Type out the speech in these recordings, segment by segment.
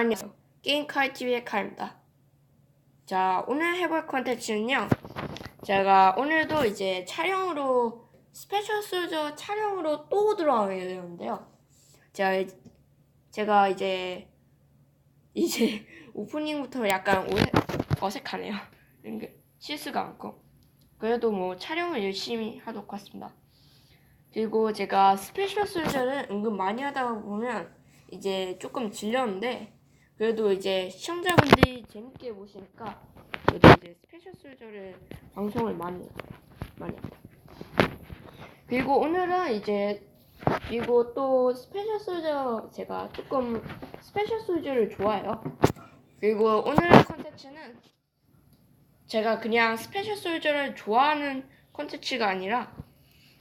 안녕. 게임 칼TV의 칼입니다. 자, 오늘 해볼 컨텐츠는요. 제가 오늘도 이제 촬영으로, 스페셜 소저 촬영으로 또 들어가게 되는데요. 제가, 이- 제가 이제, 이제 오프닝부터 약간 어색하네요. 실수가 많고. 그래도 뭐 촬영을 열심히 하도록 하겠습니다. 그리고 제가 스페셜 소저를 은근 많이 하다 보면 이제 조금 질렸는데 그래도 이제 시청자분들이 재밌게 보시니까 그래도 이제 스페셜 소저를 방송을 많이 많이 합니다. 그리고 오늘은 이제 그리고 또 스페셜 소저 제가 조금 스페셜 소저를 좋아해요. 그리고 오늘 컨텐츠는 제가 그냥 스페셜 솔저를 좋아하는 컨텐츠가 아니라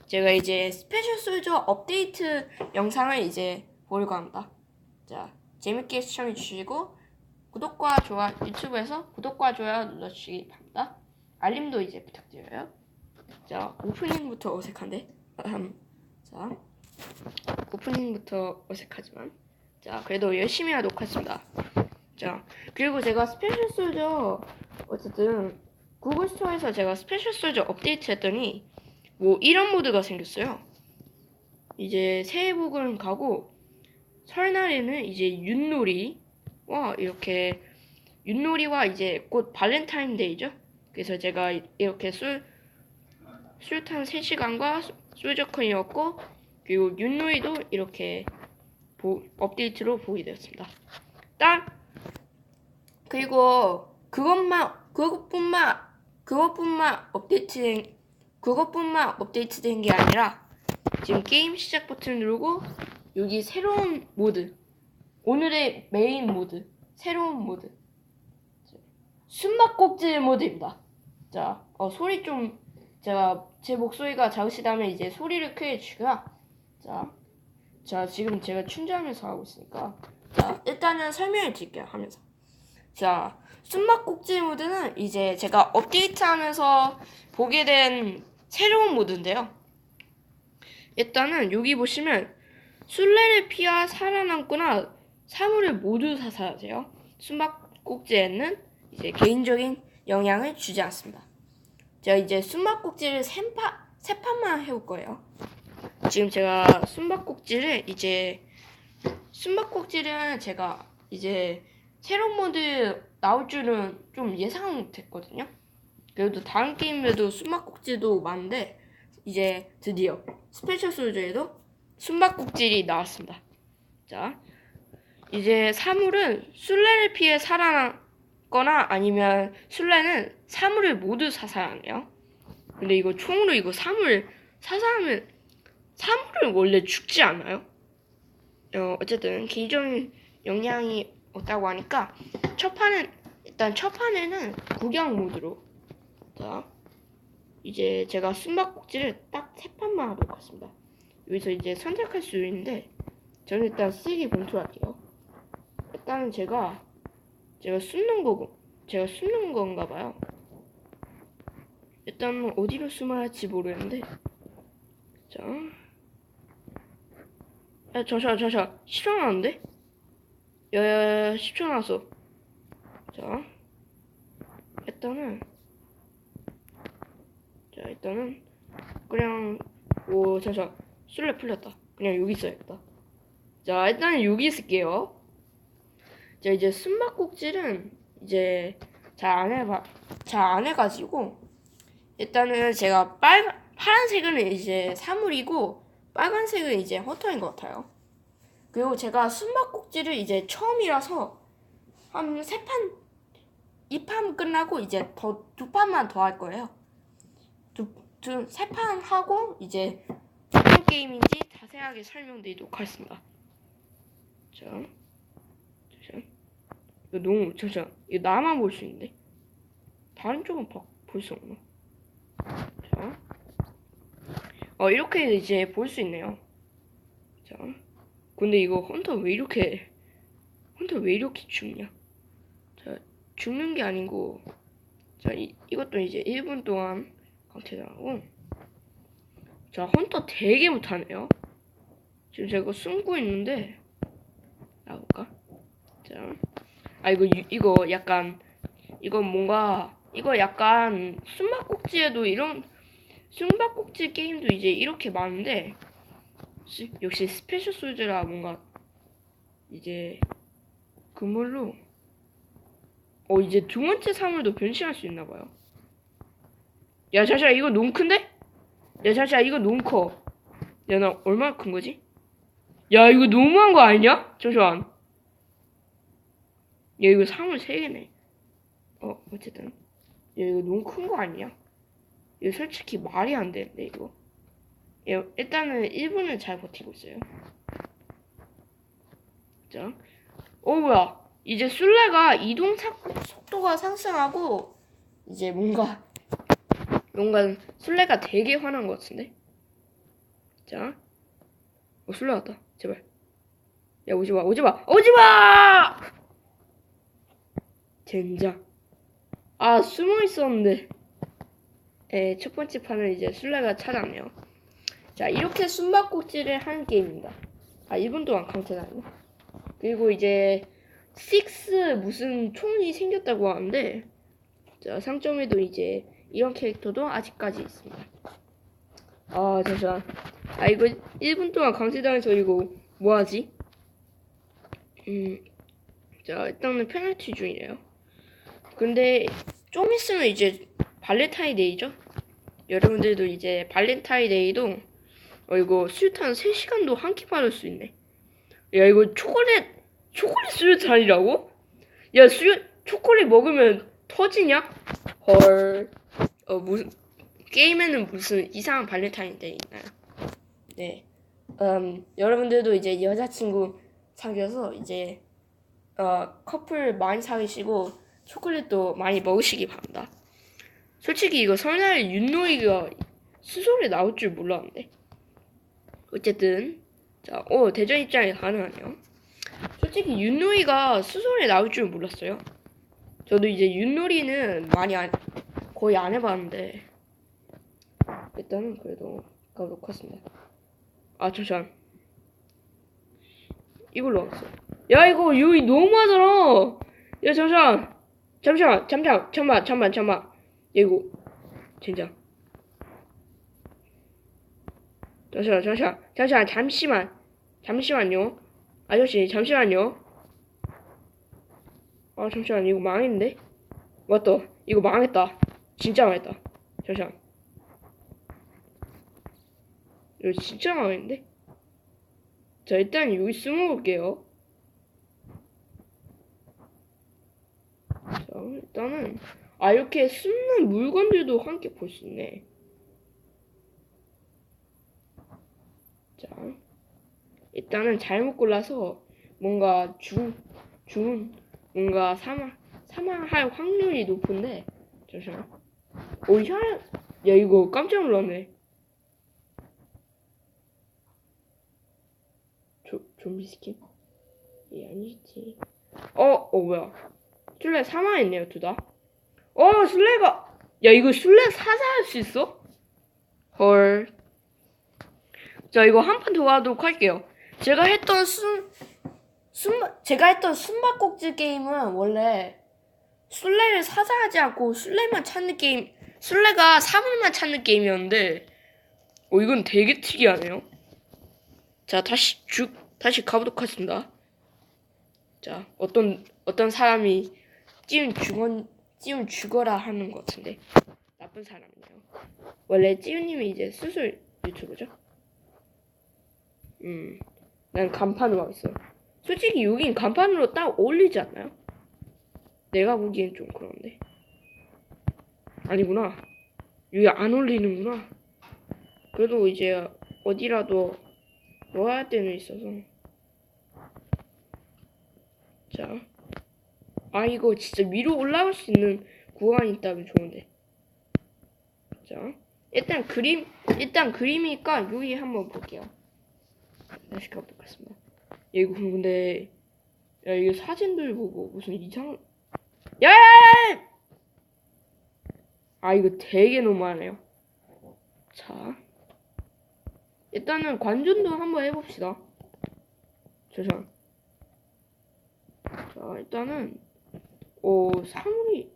제가 이제 스페셜 솔저 업데이트 영상을 이제 보려고 합니다. 자, 재밌게 시청해 주시고 구독과 좋아요 유튜브에서 구독과 좋아요 눌러주시기 바랍니다. 알림도 이제 부탁드려요. 자, 오프닝부터 어색한데. 자, 오프닝부터 어색하지만 자, 그래도 열심히 하도록 하겠습니다. 자, 그리고 제가 스페셜 솔저 어쨌든 구글 스토어에서 제가 스페셜 솔저 업데이트 했더니 뭐 이런 모드가 생겼어요. 이제 새해 복은 가고 설날에는 이제 윷놀이와 이렇게 윷놀이와 이제 곧 발렌타인데이죠. 그래서 제가 이렇게 술 술탄 3시간과 솔저컨이었고 그리고 윷놀이도 이렇게 보- 업데이트로 보게 되었습니다. 딱 그리고 그것만 그것뿐만 그것뿐만 업데이트 그것뿐만 업데이트된 게 아니라 지금 게임 시작 버튼 누르고 여기 새로운 모드 오늘의 메인 모드 새로운 모드 숨바꼭질 모드입니다. 자 어, 소리 좀 제가 제 목소리가 작으시다면 이제 소리를 크게 주고요. 자, 자 지금 제가 충전하면서 하고 있으니까 자 일단은 설명을 드릴게요 하면서 자 숨바꼭질 모드는 이제 제가 업데이트하면서 보게 된 새로운 모드인데요. 일단은 여기 보시면 술래를 피하 살아남거나 사물을 모두 사살하세요. 숨바꼭질에는 이제 개인적인 영향을 주지 않습니다. 제가 이제 숨바꼭질을 세, 파, 세 판만 해올 거예요. 지금 제가 숨바꼭질을 이제 숨바꼭질은 제가 이제 새로운 모드 나올 줄은 좀 예상됐거든요. 그래도 다른 게임에도 숨바꼭질도 많은데 이제 드디어 스페셜 솔저에도 숨바꼭질이 나왔습니다. 자, 이제 사물은 술래를 피해 살아남거나 아니면 술래는 사물을 모두 사살하네요. 근데 이거 총으로 이거 사물 사살하면 사물은 원래 죽지 않아요? 어, 어쨌든 개인적인 영향이 없다고 하니까 첫 판은 일단 첫 판에는 구경 모드로 자 이제 제가 숨바꼭질을 딱 세 판만 하도록 하겠습니다. 여기서 이제 선택할 수 있는데 저는 일단 쓰기 검토할게요. 일단은 제가 제가 숨는 거고 제가 숨는 건가 봐요. 일단 어디로 숨어야 할지 모르겠는데 자 야, 잠시만, 잠시만. 10초 나왔는데? 야, 야, 야, 10초 나왔어. 자. 일단은. 자, 일단은. 그냥, 오, 잠시만. 술래 풀렸다. 그냥 여기 있어야겠다. 자, 일단은 여기 있을게요. 자, 이제 숨바꼭질은 이제 잘 안 해봐, 잘 안 해가지고. 일단은 제가 빨간, 파란색은 이제 사물이고, 빨간색은 이제 허터인 것 같아요. 그리고 제가 숨바꼭질을 이제 처음이라서 한 세 판, 이 판 끝나고 이제 더 두 판만 더 할 거예요. 두, 두, 세 판 하고 이제 게임인지 자세하게 설명드리도록 하겠습니다. 자, 잠시만. 이거 너무, 잠시만. 이거 나만 볼 수 있는데? 다른 쪽은 볼 수 없나? 자. 어, 이렇게 이제 볼 수 있네요. 자. 근데 이거 헌터 왜 이렇게, 헌터 왜 이렇게 죽냐? 자, 죽는 게 아니고, 자, 이, 이것도 이제 1분 동안 강퇴당하고, 자, 헌터 되게 못하네요. 지금 제가 숨고 있는데, 나볼까? 자, 아 이거 유- 이거 약간 이거 뭔가 이거 약간 숨바꼭질에도 이런 숨바꼭질 게임도 이제 이렇게 많은데 시- 역시 스페셜 소즈라 뭔가 이제 그물로 어 이제 두 번째 사물도 변신할 수 있나 봐요. 야 자샤 이거 너무 큰데? 야 자샤 이거 너무 커. 야 나 얼마나 큰 거지? 야 이거 너무한 거 아니냐? 잠시만. 야 이거 사물 세 개네. 어 어쨌든 야 이거 너무 큰 거 아니야? 이거 솔직히 말이 안 되는데 이거. 야, 일단은 1분을 잘 버티고 있어요. 자, 어 뭐야? 이제 술래가 이동 사- 속도가 상승하고 이제 뭔가 뭔가 술래가 되게 화난 것 같은데. 자, 어 술래 왔다. 제발. 야 오지 마, 오지 마, 오지 마! 젠장. 아 숨어 있었는데. 에, 첫 번째 판을 이제 술래가 찾았네요. 자, 이렇게 숨바꼭질을 하는 게임입니다. 아, 1분 동안 강퇴다니. 그리고 이제, 식스 무슨 총이 생겼다고 하는데, 자, 상점에도 이제, 이런 캐릭터도 아직까지 있습니다. 아, 잠시만. 아, 이거 1분 동안 강퇴당해서 이거 뭐하지? 음, 자, 일단은 페널티 중이래요. 근데, 좀 있으면 이제, 발렌타인데이죠? 여러분들도 이제 발렌타인데이도 어 이거 수류탄 3시간도 한 끼 받을 수 있네. 야 이거 초콜릿 초콜릿 수류탄이라고? 야 수류 초콜릿 먹으면 터지냐? 헐. 어 무슨 게임에는 무슨 이상한 발렌타인데이 있나요? 네. 음 여러분들도 이제 여자친구 사귀어서 이제 어 커플 많이 사귀시고 초콜릿도 많이 먹으시기 바랍니다. 솔직히 이거 설날 윷놀이가 수소리 나올 줄 몰랐는데. 어쨌든 자, 어 대전 입장이 가능하네요. 솔직히 윷놀이가 수소리 나올 줄 몰랐어요. 저도 이제 윷놀이는 많이 안, 거의 안 해봤는데. 일단은 그래도 가보도록 하겠습니다. 아 잠시만. 이걸로 왔어. 야 이거 여기 너무하잖아. 야 잠시만. 잠시만 잠시만 잠만 잠만 잠만. 이거. 진짜 잠시만 잠시만 잠시만 잠시만. 잠시만요. 아저씨 잠시만요. 아 잠시만. 이거 망했는데? 맞다. 이거 망했다 진짜 망했다 잠시만 이거 진짜 망했는데 자 일단 여기 숨어볼게요 자 일단은 아 이렇게 숨는 물건들도 함께 볼 수 있네. 자 일단은 잘못 골라서 뭔가 죽 죽은 뭔가 사망 사망할 확률이 높은데 잠시만. 오야 야 이거 깜짝 놀랐네. 조 좀비 스킨? 예 아니지. 어, 어 뭐야? 술래 사망했네요 둘 다. 어 술래가 야 이거 술래 사살할 수 있어? 헐. 자 이거 한 판 더 가도록 할게요. 제가 했던 숨, 숨 제가 했던 숨바꼭질 게임은 원래 술래를 사살하지 않고 술래만 찾는 게임, 술래가 사물만 찾는 게임이었는데, 어 이건 되게 특이하네요. 자 다시 죽 다시 가보도록 하겠습니다. 자 어떤 어떤 사람이 찌운 죽은 찌운 죽어라 하는 것 같은데 나쁜 사람이네요. 원래 찌우님이 이제 수술 유튜브죠. 음, 난 간판으로 하고 있어. 솔직히 여긴 간판으로 딱 어울리지 않나요? 내가 보기엔 좀 그런데. 아니구나. 여기 안 어울리는구나. 그래도 이제 어디라도 놓아야 할 때는 있어서. 자. 아 이거 진짜 위로 올라갈 수 있는 구간이 있다면 좋은데 자 일단 그림 일단 그림이니까 여기 한번 볼게요 다시 가보도록 하겠습니다 야 이거 근데 야 이거 사진들 보고 무슨 이상 야야야 아 이거 되게 너무하네요 자 일단은 관전도 한번 해봅시다 잠시만 자 일단은 오, 3이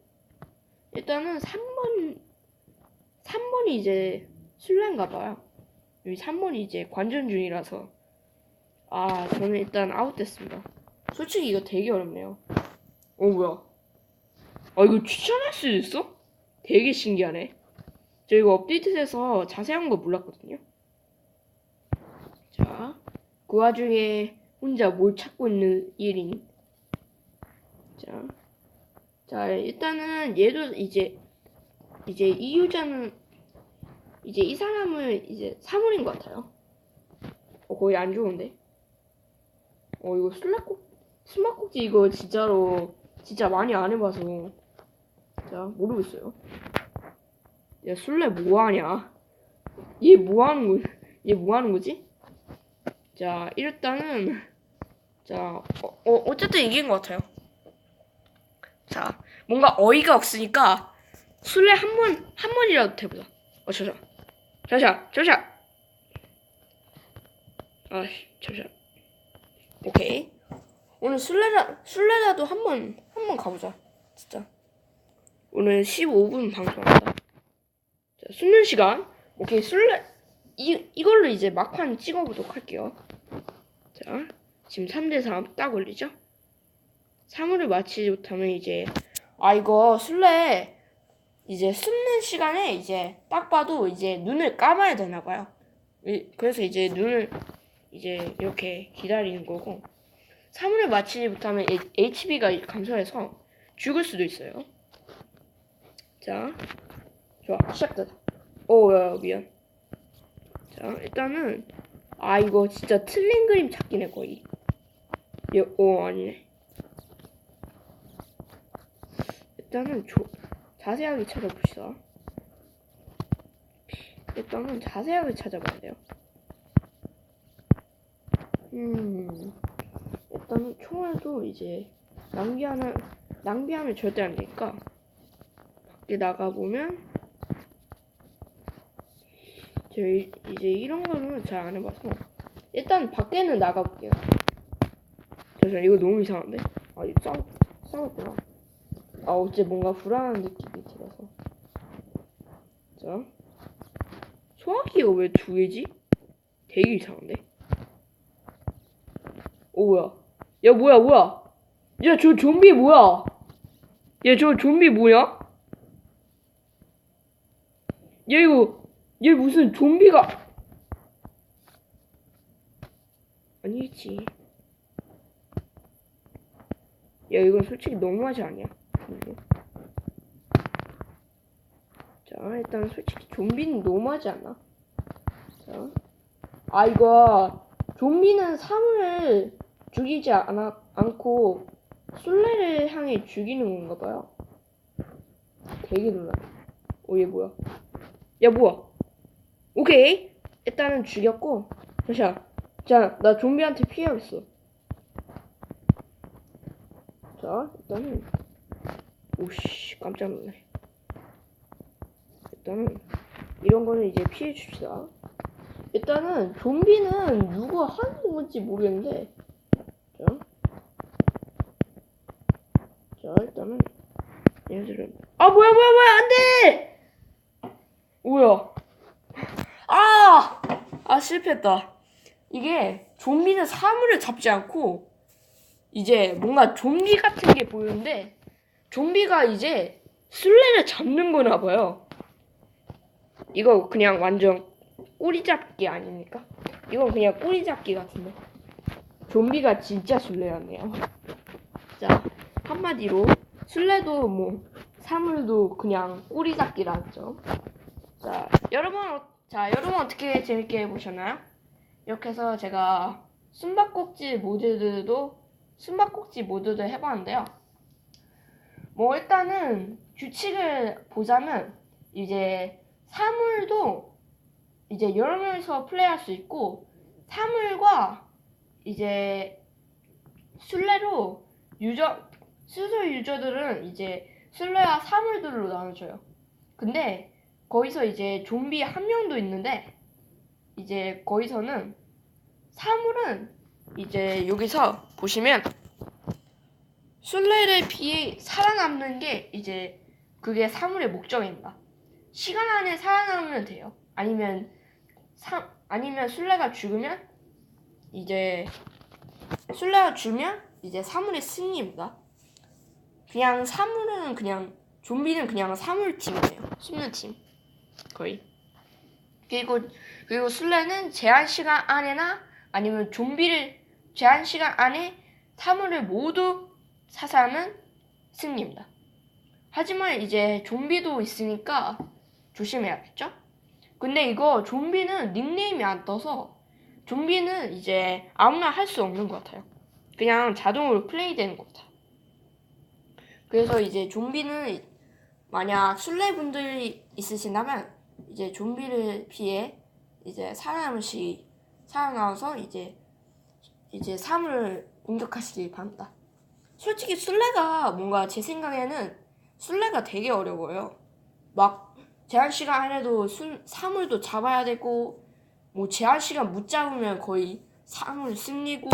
일단은 3번 3번이 이제 술래인가 봐요. 여기 3번이 이제 관전 중이라서 아, 저는 일단 아웃됐습니다. 솔직히 이거 되게 어렵네요. 어, 뭐야? 아, 이거 추천할 수 있어? 되게 신기하네. 저 이거 업데이트돼서 자세한 거 몰랐거든요. 자, 그 와중에 혼자 뭘 찾고 있는 1인. 자, 자, 일단은 얘도 이제, 이제 이 유저는, 이제 이 사람은 이제 사물인 것 같아요. 어, 거의 안 좋은데? 어, 이거 술래꼭, 술막꼭지 이거 진짜로, 진짜 많이 안 해봐서. 자, 모르겠어요. 야, 술래 뭐 하냐? 얘 뭐 하는 거, 얘 뭐 하는 거지? 자, 일단은, 자, 어, 어, 어쨌든 이긴 것 같아요. 자, 뭔가 어이가 없으니까 술래 한 번, 한 번이라도 해보자. 어, 잠시만. 잠시만, 잠시만. 아, 잠시만. 오케이. 오늘 술래라, 술래라도 한 번, 한 번 가보자. 진짜. 오늘 15분 방송한다. 자, 숨는 시간. 오케이, 술래. 이, 이걸로 이제 막판 찍어보도록 할게요. 자, 지금 3대3 딱 올리죠? 3회를 마치지 못하면 이제, 아, 이거 술래, 이제 숨는 시간에 이제 딱 봐도 이제 눈을 감아야 되나봐요. 그래서 이제 눈을 이제 이렇게 기다리는 거고, 3회를 마치지 못하면 HB가 감소해서 죽을 수도 있어요. 자, 좋아, 시작되다. 오, 야, 미안. 자, 일단은, 아, 이거 진짜 틀린 그림 찾기네, 거의. 예, 오, 아니네. 일단은, 조, 자세하게 찾아봅시다. 일단은 자세하게 찾아봐야 돼요. 음, 일단은 총알도 이제, 낭비하는, 낭비하면 절대 안 되니까, 밖에 나가보면, 저희 이제 이런 거는 잘 안 해봐서 일단 밖에는 나가볼게요. 잠시만 이거 너무 이상한데? 아 이거 싸 싸웠구나. 아 어째 뭔가 불안한 느낌이 들어서. 자 소화기가 왜 두 개지? 되게 이상한데? 오 뭐야? 야 뭐야 뭐야? 야 저 좀비 뭐야? 야 저 좀비 뭐야? 야 이거 얘 무슨 좀비가. 아니지. 야 이건 솔직히 너무하지 않냐? 자 일단 솔직히 좀비는 너무하지 않나 자, 아 이거 좀비는 사물을 죽이지 않아, 않고 술래를 향해 죽이는 건가 봐요. 되게 놀라 오얘 뭐야 야 뭐야 오케이. 일단은 죽였고. 잠시만. 자, 나 좀비한테 피해야겠어. 자, 일단은. 오씨, 깜짝 놀래. 일단은, 이런 거는 이제 피해 줍시다. 일단은, 좀비는 누가 하는 건지 모르겠는데. 자. 자, 일단은. 얘네들은. 아, 뭐야, 뭐야, 뭐야, 안 돼! 뭐야. 아! 아, 실패했다. 이게 좀비는 사물을 잡지 않고 이제 뭔가 좀비 같은 게 보이는데 좀비가 이제 술래를 잡는 거나 봐요. 이거 그냥 완전 꼬리 잡기 아닙니까? 이건 그냥 꼬리 잡기 같은데. 좀비가 진짜 술래였네요. 자, 한마디로 술래도 뭐 사물도 그냥 꼬리 잡기라죠. 자, 여러분 자, 여러분 어떻게 재밌게 보셨나요? 이렇게 해서 제가 숨바꼭질 모드도 숨바꼭질 모드도 해봤는데요. 뭐 일단은 규칙을 보자면 이제 사물도 이제 여러 명이서 플레이할 수 있고 사물과 이제 술래로 유저 수술 유저들은 이제 술래와 사물들로 나눠져요. 근데 거기서 이제 좀비 한 명도 있는데 이제 거기서는 사물은 이제 여기서 보시면 술래를 피해 살아남는 게 이제 그게 사물의 목적입니다. 시간 안에 살아남으면 돼요. 아니면 사, 아니면 술래가 죽으면 이제 술래가 죽으면 이제 사물의 승리입니다. 그냥 사물은 그냥 좀비는 그냥 사물 팀이에요. 숨는 팀 거의. 그리고 그리고 술래는 제한 시간 안에나 아니면 좀비를 제한 시간 안에 사물을 모두 사살하면 승리입니다. 하지만 이제 좀비도 있으니까 조심해야겠죠? 근데 이거 좀비는 닉네임이 안 떠서 좀비는 이제 아무나 할 수 없는 것 같아요. 그냥 자동으로 플레이 되는 것 같아요. 그래서 이제 좀비는 만약 술래분들이 있으신다면 이제 좀비를 피해 이제 살아남으시 살아나와서 이제 이제 사물을 공격하시기 바랍니다. 솔직히 술래가 뭔가 제 생각에는 술래가 되게 어려워요. 막 제한 시간 안에도 술, 사물도 잡아야 되고 뭐 제한 시간 못 잡으면 거의 사물 승리고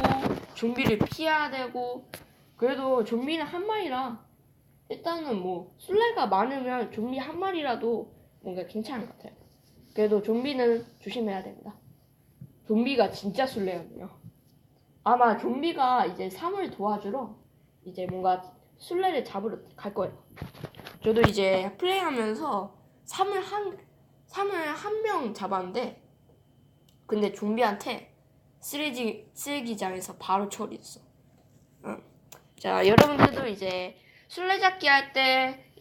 좀비를 피해야 되고 그래도 좀비는 한 마리라 일단은 뭐 술래가 많으면 좀비 한 마리라도 뭔가 괜찮은 것 같아요. 그래도 좀비는 조심해야 됩니다. 좀비가 진짜 술래였네요. 아마 좀비가 이제 사물 도와주러 이제 뭔가 술래를 잡으러 갈 거예요. 저도 이제 플레이하면서 사물 한 사물 한 명 잡았는데 근데 좀비한테 쓰레기 쓰레기장에서 바로 처리했어. 응. 자 여러분들도 이제 술래잡기 할때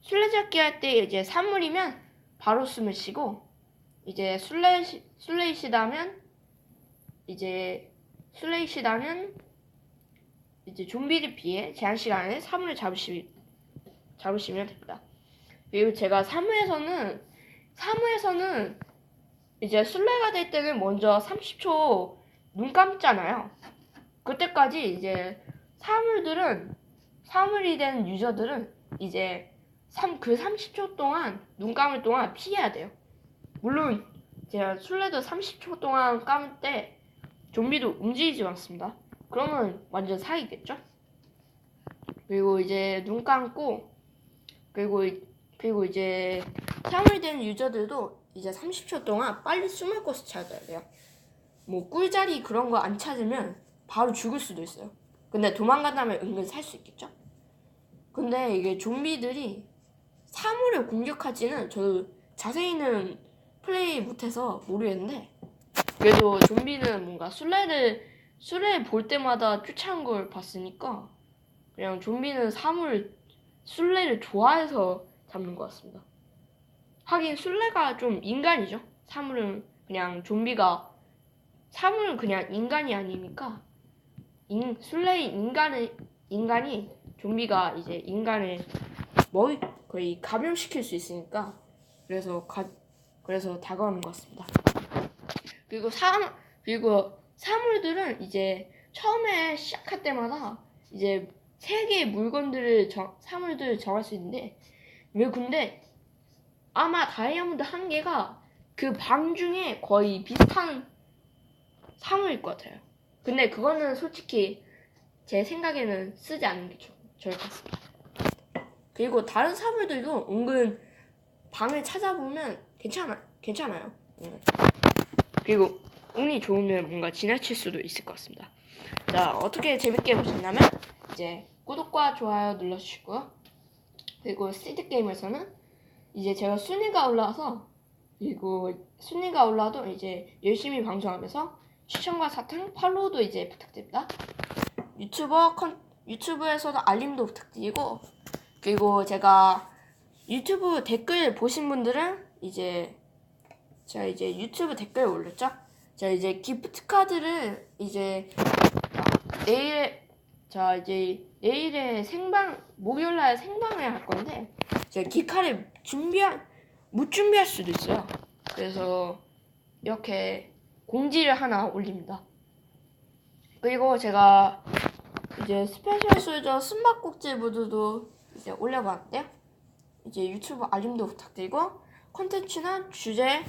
술래잡기 할 때 이제 사물이면 바로 숨을 쉬고 이제 술래 술래이시다면 이제 술래이시다면 이제 좀비를 피해 제한 시간에 사물을 잡으시 잡으시면 됩니다. 그리고 제가 사무에서는 사무에서는 이제 술래가 될 때는 먼저 30초 눈 감잖아요. 그때까지 이제 사물들은 사물이 된 유저들은 이제 3, 그 30초 동안 눈 감을 동안 피해야 돼요. 물론 제가 술래도 30초 동안 감을 때 좀비도 움직이지 않습니다. 그러면 완전 사기겠죠? 그리고 이제 눈 감고 그리고 그리고 이제 사물이 된 유저들도 이제 30초 동안 빨리 숨을 곳을 찾아야 돼요. 뭐 꿀자리 그런 거 안 찾으면 바로 죽을 수도 있어요. 근데 도망간다면 은근 살 수 있겠죠? 근데 이게 좀비들이 사물을 공격하지는 저도 자세히는 플레이 못해서 모르겠는데 그래도 좀비는 뭔가 술래를 술래 볼 때마다 쫓아온 걸 봤으니까 그냥 좀비는 사물 술래를 좋아해서 잡는 것 같습니다. 하긴 술래가 좀 인간이죠. 사물은 그냥 좀비가 사물은 그냥 인간이 아니니까 인, 술래의 인간을 인간이 좀비가 이제 인간을 머리 거의 감염시킬 수 있으니까 그래서 가, 그래서 다가오는 것 같습니다. 그리고 사 그리고 사물들은 이제 처음에 시작할 때마다 이제 세 개의 물건들을 정, 사물들을 정할 수 있는데 왜 근데 아마 다이아몬드 한 개가 그 방 중에 거의 비슷한 사물일 것 같아요. 근데 그거는 솔직히 제 생각에는 쓰지 않는 게 좋, 좋을 것 같습니다. 그리고 다른 사물들도 은근 방을 찾아보면 괜찮아, 괜찮아요. 응. 그리고 운이 좋으면 뭔가 지나칠 수도 있을 것 같습니다. 자, 어떻게 재밌게 보셨냐면 이제 구독과 좋아요 눌러주시고요. 그리고 스티드 게임에서는 이제 제가 순위가 올라와서 그리고 순위가 올라도 이제 열심히 방송하면서 추천과 사탕, 팔로우도 이제 부탁드립니다. 유튜버 컨 유튜브에서도 알림도 부탁드리고 그리고 제가 유튜브 댓글 보신 분들은 이제 제가 이제 유튜브 댓글 올렸죠. 제가 이제 기프트 카드를 이제 내일 자 이제 내일에 생방 목요일 날 생방을 할 건데 제가 기카를 준비한 못 준비할 수도 있어요. 그래서 이렇게 공지를 하나 올립니다. 그리고 제가 이제 스페셜 솔저 숨바꼭질 무드도 이제 올려봤는데요. 이제 유튜브 알림도 부탁드리고 콘텐츠나 주제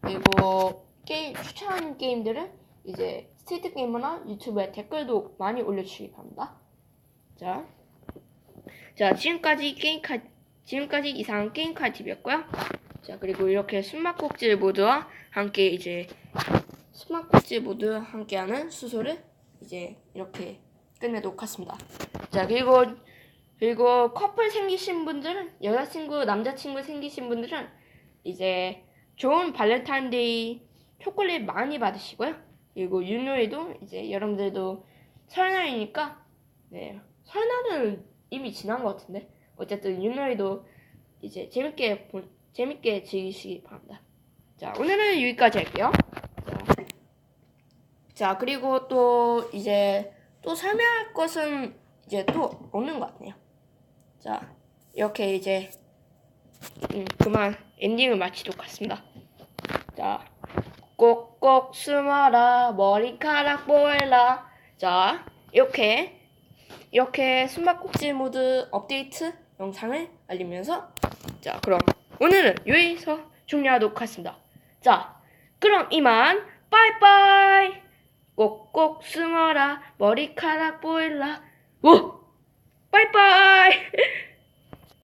그리고 게임 추천하는 게임들은 이제 스테이트 게이머나 유튜브에 댓글도 많이 올려주시기 바랍니다. 자, 자 지금까지 게임 카 지금까지 이상 게임 카TV였고요. 자 그리고 이렇게 숨막꼭질 모드와 함께 이제 숨막꼭질 모드 함께하는 수소를 이제 이렇게 끝내도록 하겠습니다. 자 그리고 그리고 커플 생기신 분들은 여자친구 남자친구 생기신 분들은 이제 좋은 발렌타인데이 초콜릿 많이 받으시고요. 그리고 윷놀이도 이제 여러분들도 설날이니까 네 설날은 이미 지난 것 같은데 어쨌든 윷놀이도 이제 재밌게 보, 재밌게 즐기시기 바랍니다. 자 오늘은 여기까지 할게요. 자, 자 그리고 또 이제 또 설명할 것은 이제 또 없는 것 같네요. 자 이렇게 이제 음, 그만 엔딩을 마치도록 하겠습니다. 자 꼭꼭 숨어라 머리카락 보일라 자 이렇게 이렇게 숨바꼭질 모드 업데이트 영상을 알리면서 자 그럼 오늘은 여기서 종료하도록 하겠습니다 자 그럼 이만 빠이빠이 꼭꼭 숨어라. 머리카락 보일라. 오! 빠이빠이